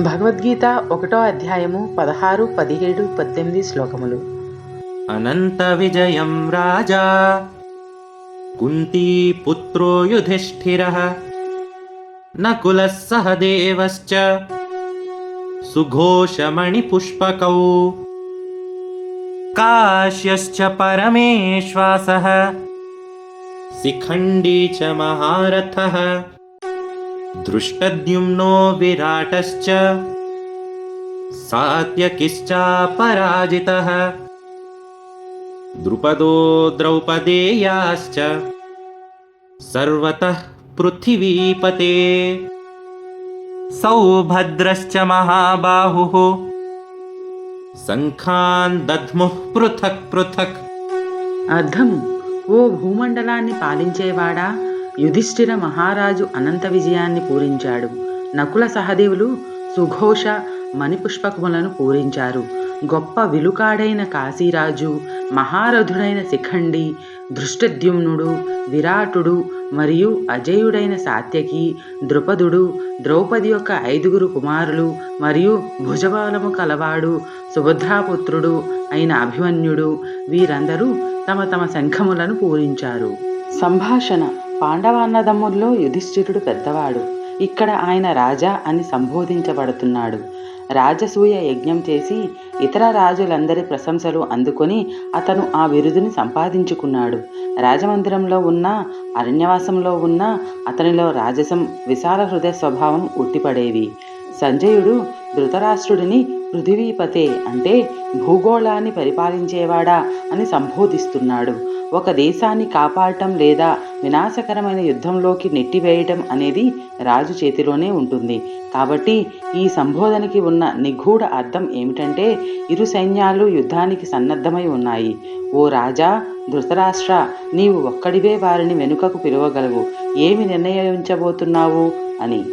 భగవద్గీత ఒకటో అధ్యాయము పదహారు పదిహేడు పద్దెనిమిది भगवद्गीताध्यायमु पदहार पदिहेडु पद् अनन्तजयं राजा कुन्तीपुत्रो युधिष्ठिरः नकुलस्सह देवश्च सुघोषमणिपुष्पकौ काश्यश्च परमेश्वासः शिखण्डी च महारथः दृष्टद्युम्नो विराटश्च सात्यकिश्चापराजितः द्रुपदो द्रौपदेयाश्च सर्वतः पृथिवीपते सौभद्रश्च महाबाहुः शङ्खान् दध्मुः पृथक् पृथक् అర్థము ఓ భూమండలాన్ని పాలించేవాడా యుధిష్ఠిర మహారాజు అనంత విజయాన్ని పూరించాడు. నకుల సహదేవులు సుఘోష మణిపుష్పకములను పూరించారు. గొప్ప విలుకాడైన కాశీరాజు మహారథుడైన శిఖండి దృష్టద్యుమ్నుడు విరాటుడు మరియు అజయుడైన సాత్యకి ద్రుపదుడు ద్రౌపది యొక్క ఐదుగురు కుమారులు మరియు భుజబలము కలవాడు సుభద్రాపుత్రుడు అయిన అభిమన్యుడు వీరందరూ తమ తమ శంఖములను పూరించారు. సంభాషణ పాండవాన్నదమ్ముల్లో యుధిష్ఠిరుడు పెద్దవాడు. ఇక్కడ ఆయన రాజా అని సంబోధించబడుతున్నాడు. రాజసూయ యజ్ఞం చేసి ఇతర రాజులందరి ప్రశంసలు అందుకొని అతను ఆ విరుదుని సంపాదించుకున్నాడు. రాజమందిరంలో ఉన్న అరణ్యవాసంలో ఉన్న అతనిలో రాజసం విశాల హృదయ స్వభావం ఉట్టిపడేవి. సంజయుడు ధృతరాష్ట్రుడిని పృథివీపతే అంటే భూగోళాన్ని పరిపాలించేవాడా అని సంబోధిస్తున్నాడు. ఒక దేశాన్ని కాపాడటం లేదా వినాశకరమైన యుద్ధంలోకి నెట్టివేయటం అనేది రాజు చేతిలోనే ఉంటుంది. కాబట్టి ఈ సంబోధనకి ఉన్న నిగూఢ అర్థం ఏమిటంటే ఇరు సైన్యాలు యుద్ధానికి సన్నద్ధమై ఉన్నాయి. ఓ రాజా ధృతరాష్ట్ర నీవు ఒక్కడివే వారిని వెనుకకు పిలవగలవు. ఏమి నిర్ణయించబోతున్నావు? అని